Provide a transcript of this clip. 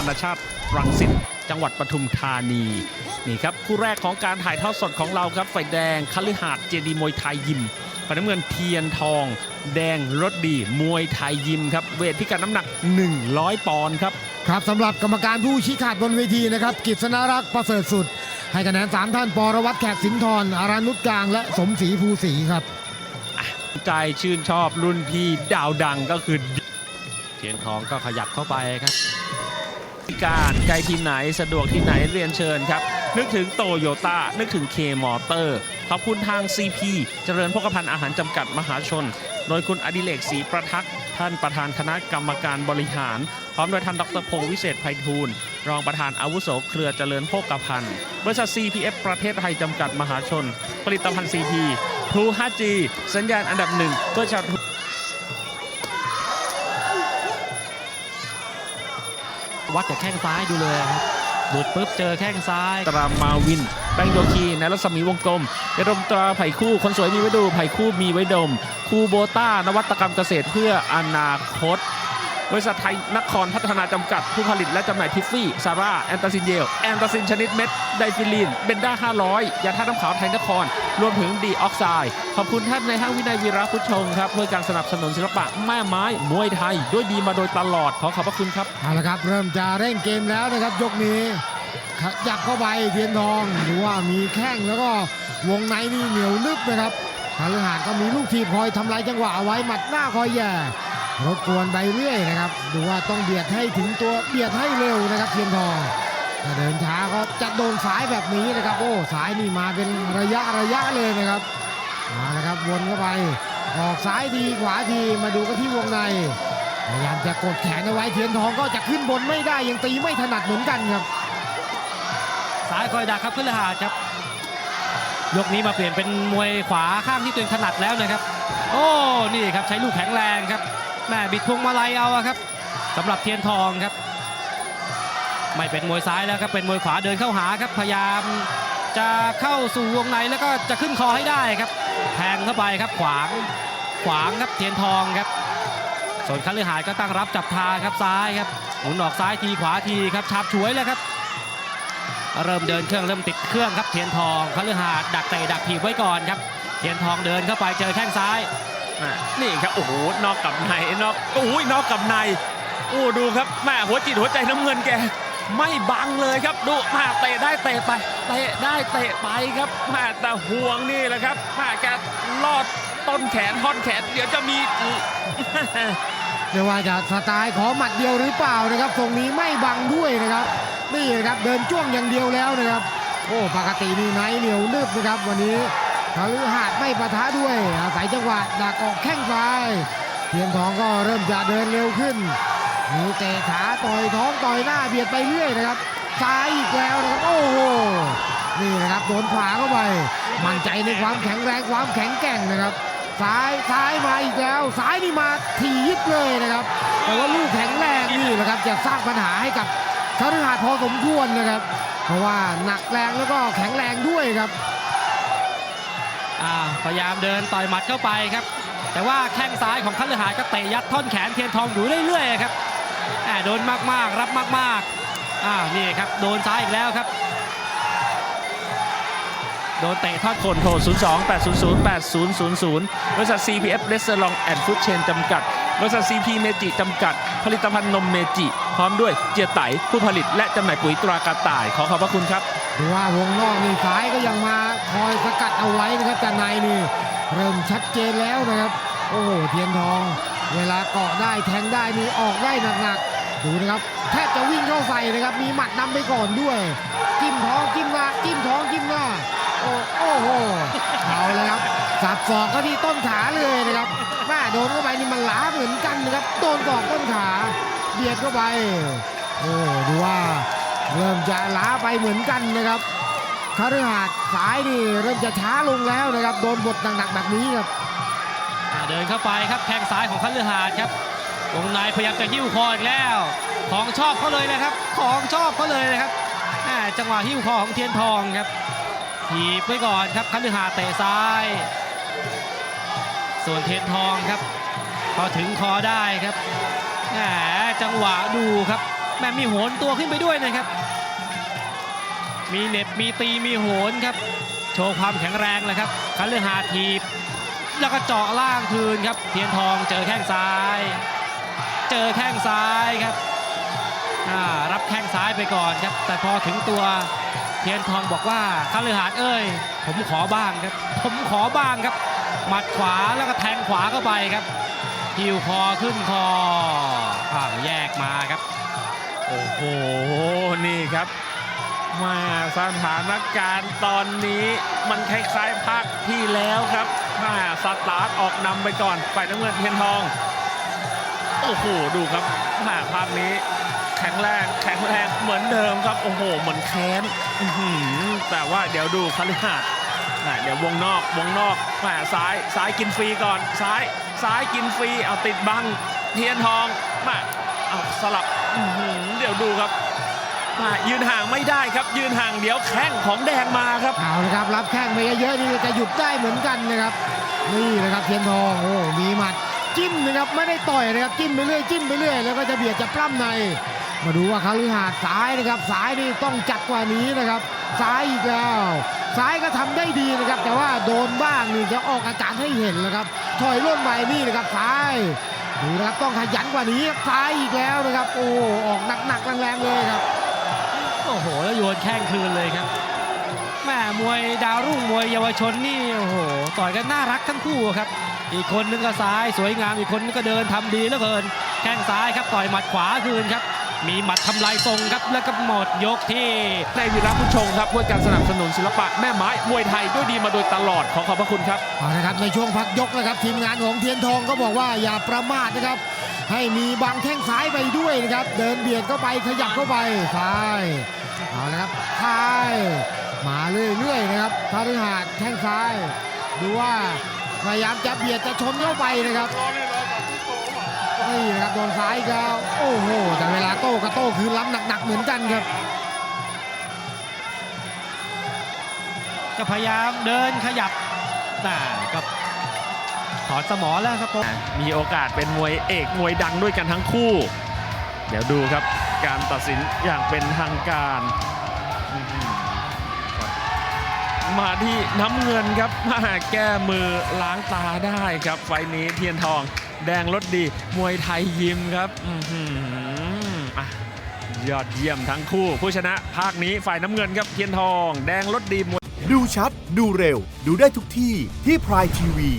นานาชาติรังสิตจังหวัดปทุมธานีนี่ครับคู่แรกของการถ่ายทอดสดของเราครับฝ่ายแดงคฤหาสน์เจดีมวยไทยยิมฝ่ายน้ำเงินเทียนทอง แดงรถดีมวยไทยยิมครับเวทพิกัดน้ำหนัก 100 ปอนด์ครับครับสำหรับกรรมการผู้ชี้ขาดบนเวทีนะครับกิษณรักษ์ประเสริฐสุด ให้คะแนน3ท่านปรวัตรแขกสินทรอารานุชกลางและสมศรีภูศรีครับใจชื่นชอบรุ่นพี่ดาวดังก็คือเทียนทองก็ขยับเข้าไปครับพิ การใกล้ที่ไหนสะดวกที่ไหนเรียนเชิญครับ นึกถึงโตโยต้านึกถึงเคมอเตอร์ขอบคุณทาง CP เจริญพกพันธ์อาหารจำกัดมหาชน โดยคุณอดิเลกศรีประทักษ์ท่านประธานคณะกรรมการบริหาร พร้อมโดยท่านดรพงศ์วิเศษไพฑูรย์รองประธานอาวุโสเครือเจริญโภคภัณฑ์บริษัท CPF ประเทศไทยจำกัดมหาชน ผลิตภัณฑ์ CP True 5G สัญญาณอันดับหนึ่งเพื่อชาว วัดจากแข้งซ้ายดูเลยครับบุดปุ๊บเจอแข้งซ้าย ตรามาวิน แป้งโยคีในรัศมีวงกลมยาดมตราไผ่คู่ คนสวยมีไว้ดูไผ่คู่มีไว้ดม คูโบต้านวัตกรรมเกษตรเพื่ออนาคตบริษัทไทยนครพัฒนาจำกัด ผู้ผลิตและจำหน่ายทิฟฟี่ ซาร่า แอนตาซินเยล แอนตาซินชนิดเม็ด ไดฟิลีน เบนด้า 500 ยาท่าตุน้ำขาวไทยนคร รวมถึงดีออกไซด์ขอบคุณท่านในห้างวินัยวีระพุชงครับเพื่อการสนับสนุนศิลปะแม่ไม้มวยไทย ด้วยดีมาโดยตลอดขอขอบพระคุณครับเอาละครับ เริ่มจะเร่งเกมแล้วนะครับ ยกนี้ขยับเข้าไปเทียนทองดูว่ามีแข้งแล้วก็วงในนี่เหนียวนึบนะครับทางหาดก็มีลูกทีคอยทำลายจังหวะเอาไว้หมัดหน้าคอยแย่รบกวนไปเรื่อยนะครับ ดูว่าต้องเบียดให้ถึงตัวเบียดให้เร็วนะครับเทียนทอง ถ้าเดินช้าก็จะโดนสายแบบนี้นะครับ โอ้สายนี่มาเป็นระยะระยะเลยนะครับมาแล้วครับวนเข้าไป ออกซ้ายทีขวาทีมาดูกันที่วงในพยายามจะกดแขนเอาไว้เทียนทองก็จะขึ้นบนไม่ได้ยังตีไม่ถนัดเหมือนกันครับซ้ายคอยดักครับขึ้นหาครับ ยกนี้มาเปลี่ยนเป็นมวยขวาข้างที่ตัวเองถนัดแล้วนะครับ โอ้นี่ครับใช้ลูกแข็งแรงครับแม่บิดพวงมาลัยเอาครับสำหรับเทียนทองครับ ไม่เป็นมวยซ้ายแล้วครับเป็นมวยขวาเดินเข้าหาครับพยายามจะเข้าสู่วงในแล้วก็จะขึ้นคอให้ได้ครับแทงเข้าไปครับขวางขวางครับเทียนทองครับ ส่วนคันลือหาดก็ตั้งรับจับทางครับซ้ายครับหมุนออกซ้ายทีขวาทีครับฉาบฉวยแล้วครับ เริ่มเดินเครื่องเริ่มติดเครื่องครับเทียนทองคันลือหาดดักเตะดักถีบไว้ก่อนครับ เทียนทองเดินเข้าไปเจอแข้งซ้ายนี่ครับโอ้โหนอกกับในนอกโอ้ยนอกกับในโอ้ดูครับแม่หัวจิตหัวใจน้ำเงินแก ไม่บังเลยครับดูม่เตะได้เตะไปเตะได้เตะไปครับม่แต่ห่วงนี่แหละครับม่แกลอดต้นแขนท่อนแขน เดี๋ยวจะมีเรียกว่าจะสไตล์ขอหมัดเดียวหรือเปล่านะครับทรงนี้ไม่บังด้วยนะครับ นี่นะครับเดินจ้วงอย่างเดียวแล้วนะครับ โอ้ปกตินี่ไนเหนียวนึบนะครับ วันนี้ทาลือหาดไม่ปะทะด้วยอาศัยจังหวะดักออกแข้งซ้ายเทียนทองก็เริ่มจะเดินเร็วขึ้น มีเตะขาต่อยท้องต่อยหน้าเบียดไปเรื่อยนะครับ ซ้ายอีกแล้วนะครับโอ้โหนี่นะครับโดนขวาเข้าไป มั่นใจในความแข็งแรงความแข็งแกร่งนะครับ ซ้ายซ้ายมาอีกแล้ว ซ้ายนี่มาทียิบเลยนะครับ แต่ว่าลูกแข็งแรงนี่แหละครับจะสร้างปัญหาให้กับคฤหาสน์พอสมควรนะครับ เพราะว่าหนักแรงแล้วก็แข็งแรงด้วยครับพยายามเดินต่อยหมัดเข้าไปครับ แต่ว่าแข้งซ้ายของคันลือหาดก็เตะยัดท่อนแขนเทียนทองอยู่เรื่อยๆครับ โดนมากๆ รับมากๆอ่านี่ครับ โดนซ้ายอีกแล้วครับ โดนเตะทอนคนโทร 02 800 8000 บริษัท CPF r e s t a u r a n t and Food Chain จำกัด บริษัท CP เมจิจำกัด ผลิตภัณฑ์นมเมจิ พร้อมด้วยเจียไตผู้ผลิตและจำหน่ายปุ๋ยตรากระต่าย ขอขอบพระคุณครับว่าวงนอกนี่ซ้ายก็ยังมาคอยสกัดเอาไว้นะครับแต่ในนี่เริ่มชัดเจนแล้วนะครับ โอ้โหเทียนทอง เวลาเกาะได้แทงได้นี่ออกได้หนักๆดูนะครับแทบจะวิ่งเข้าใส่นะครับ มีหมัดนำไปก่อนด้วยจิ้มท้องจิ้มหน้าจิ้มท้องจิ้มหน้าโอ้โอ้โหเอาเลยครับสับศอกก็ที่ต้นขาเลยนะครับแม่โดนเข้าไปนี่มันหลาเหมือนกันนะครับโดนกอกต้นขาเบียดเข้าไปโอ้ดูว่าเริ่มจะล้าไปเหมือนกันนะครับคฤหาสน์สายนี่เริ่มจะช้าลงแล้วนะครับ โดนบทหนักๆแบบนี้ครับ เดินเข้าไปครับแข้งซ้ายของคันเลือหาดครับวงในพยายามจะหิ้วคออีกแล้ว ของชอบเขาเลยนะครับ ของชอบเขาเลยนะครับแหมจังหวะหิ้วคอของเทียนทองครับถีบไว้ก่อนครับคันเลือหาดเตะซ้าย ส่วนเทียนทองครับพอถึงคอได้ครับแหมจังหวะดูครับแม่มีโหนตัวขึ้นไปด้วยนะครับ มีเน็บมีตีมีโหนครับ โชว์ความแข็งแรงเลยครับคันเลือหาทีบ แล้วก็เจาะล่างคืนครับ เทียนทองเจอแข้งซ้าย เจอแข้งซ้ายครับรับแข้งซ้ายไปก่อนครับ แต่พอถึงตัวเทียนทองบอกว่าคันเลือหาดเอ้ย ผมขอบ้างครับ ผมขอบ้างครับ หมัดขวาแล้วก็แทงขวาเข้าไปครับหิวคอขึ้นคออ่าแยกมาครับ โอ้โห นี่ครับ มาสถานการณ์ตอนนี้มันคล้ายๆภาคที่แล้วครับ มาสตาร์ทออกนำไปก่อนฝ่ายน้ำเงินเทียนทอง โอ้โห ดูครับมาภาพนี้ แข็งแรงแข็งแรงเหมือนเดิมครับ โอ้โห เหมือนแค้นแต่ว่าเดี๋ยวดูคฤหาสน์น่ะเดี๋ยววงนอกวงนอกแหมซ้ายซ้ายกินฟรีก่อนซ้ายซ้ายกินฟรีเอาติดบังเทียนทองมาเอาสลับเดี๋ยวดูครับมายืนห่างไม่ได้ครับ ยืนห่างเดี๋ยวแข้งของแดงมาครับเอาละครับ รับแข้งไปเยอะๆนี่จะหยุดได้เหมือนกันนะครับ นี่นะครับเทียนทองโอ้มีหมัดจิ้มนะครับไม่ได้ต่อยนะครับจิ้มไปเรื่อยจิ้มไปเรื่อยแล้วก็จะเบียดจะปล้ำใน มาดูว่าคาลือหาดซ้ายนะครับซ้ายนี่ต้องจัดกว่านี้นะครับซ้ายอีกแล้วซ้ายก็ทำได้ดีนะครับ แต่ว่าโดนบ้างนี่จะออกอาการให้เห็นแล้วครับถอยร่นไปนี่นะครับซ้ายดูนะครับต้องขยันกว่านี้ซ้ายอีกแล้วนะครับ โอ้ออกหนักๆแรงๆเลยครับโอ้โหแล้วโยนแข้งคืนเลยครับ ม่มวยดาวรุ่งมวยเยาวชนนี่โอ้โหต่อยกันน่ารักทั้งคู่ครับ อีกคนนึงก็ซ้ายสวยงามอีกคนนึงก็เดินทำดีเหลือเกิน แข้งซ้ายครับต่อยหมัดขวาคืนครับ มีหมัดทำลายทรงครับแล้วก็หมดยกที่ในวีระผู้ชงครับเพื่อการสนับสนุนศิลปะแม่ไม้มวยไทยด้วยดีมาโดยตลอดขอขอบพระคุณครับเอาละครับในช่วงพักยกนะครับทีมงานของเทียนทองก็บอกว่าอย่าประมาทนะครับให้มีบังแข้งซ้ายไปด้วยนะครับ เดินเบียดเข้าไปขยับเข้าไปซ้ายเอาละครับซ้าย มาเรื่อยๆนะครับพาฤหัสแข้งซ้าย ดูว่าพยายามจะเบียดจะชนเข้าไปนะครับนี่นะครับโดนซ้ายกแล้วโอ้โห แต่เวลาโต้ก็โต้คืนล้ำหนักๆเหมือนกันครับก็พยายามเดินขยับน่าก็ถอนสมอแล้วครับผมมีโอกาสเป็นมวยเอกมวยดังด้วยกันทั้งคู่ เดี๋ยวดูครับการตัดสินอย่างเป็นทางการ มาที่น้ำเงินครับมาแก้มือล้างตาได้ครับ ไฟนี้เทียนทอง แดงรถดี มวยไทยยิมครับออยอดเยี่ยมทั้งคู่ ผู้ชนะภาคนี้ฝ่ายน้ำเงินครับเทียนทอง แดงรถดีมวยดูชัด ดูเร็ว ดูได้ทุกที่ที่พรายทีวี